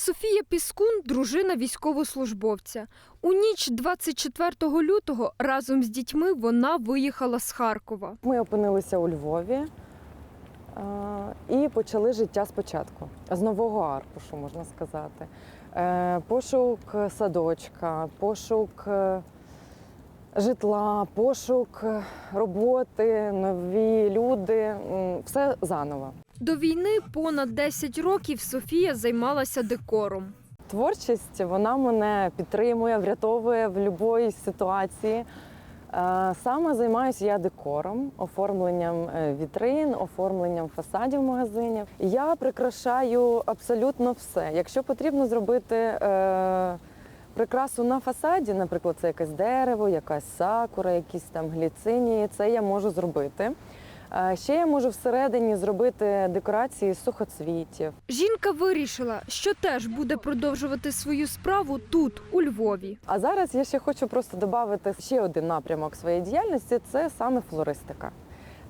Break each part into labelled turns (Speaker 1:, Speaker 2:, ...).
Speaker 1: Софія Піскун дружина військовослужбовця. У ніч 24 лютого разом з дітьми вона виїхала з Харкова.
Speaker 2: Ми опинилися у Львові е, і почали життя спочатку, з нового аркушу, можна сказати. Е, Пошук садочка, пошук е, житла, пошук роботи, нові люди, все заново.
Speaker 1: До війни понад 10 років Софія займалася декором.
Speaker 2: Творчість вона мене підтримує, врятовує в будь-якій ситуації. Е, Саме займаюся я декором, оформленням е, вітрин, оформленням фасадів магазинів. Я прикрашаю абсолютно все. Якщо потрібно зробити е, прикрасу на фасаді, наприклад, це якесь дерево, якась сакура, якісь там гліцинії, це я можу зробити. Ще я можу всередині зробити декорації з сухоцвітів.
Speaker 1: Жінка вирішила, що теж буде продовжувати свою справу тут, у Львові.
Speaker 2: А зараз я ще хочу просто додати ще один напрямок своєї діяльності це саме флористика.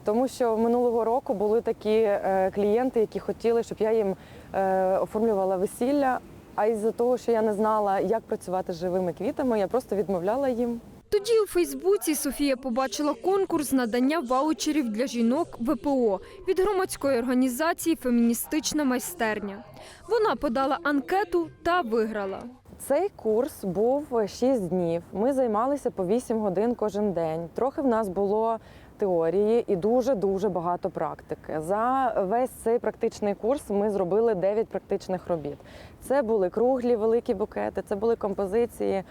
Speaker 2: Тому що минулого року були такі е, клієнти, які хотіли, щоб я їм е, оформлювала весілля. А із-за того, що я не знала, як працювати з живими квітами, я просто відмовляла їм.
Speaker 1: Тоді у Фейсбуці Софія побачила конкурс надання ваучерів для жінок ВПО від громадської організації Феміністична майстерня. Вона подала анкету та виграла.
Speaker 2: Цей курс був 6 днів. Ми займалися по 8 годин кожен день. Трохи в нас було теорії і дуже дуже багато практики. За весь цей практичний курс ми зробили 9 практичних робіт. Це були круглі великі букети, це були композиції, е,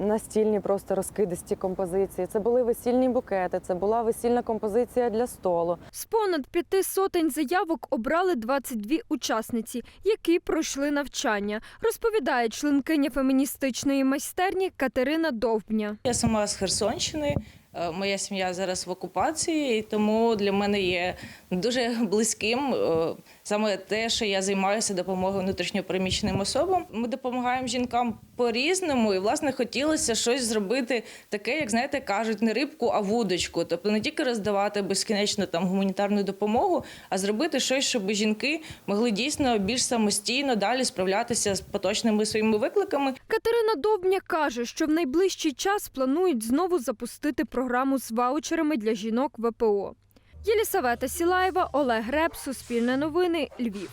Speaker 2: настільні просто розкидисті композиції. Це були весільні букети, це була весільна композиція для столу.
Speaker 1: З понад п'яти сотень заявок обрали 22 учасниці, які пройшли навчання, розповідає членкиня феміністичної майстерні Катерина Довбня.
Speaker 3: Я сама з Херсонщини. Е, Моя сім'я зараз в окупації, тому для мене є дуже близьким е, саме те, що я займаюся допомогою внутрішньопереміщеним особам. Ми допомагаємо жінкам по-різному, і власне хотілося щось зробити таке, як знаєте, кажуть, не рибку, а вудочку. Тобто не тільки роздавати безкінечно там гуманітарну допомогу, а зробити щось, щоб жінки могли дійсно більш самостійно далі справлятися з поточними своїми викликами.
Speaker 1: Катерина Довбня каже, що в найближчий час планують знову запустити програму з ваучерами для жінок ВПО. Єлісавета Сілаєва, Олег Греб, Суспільне новини, Львів.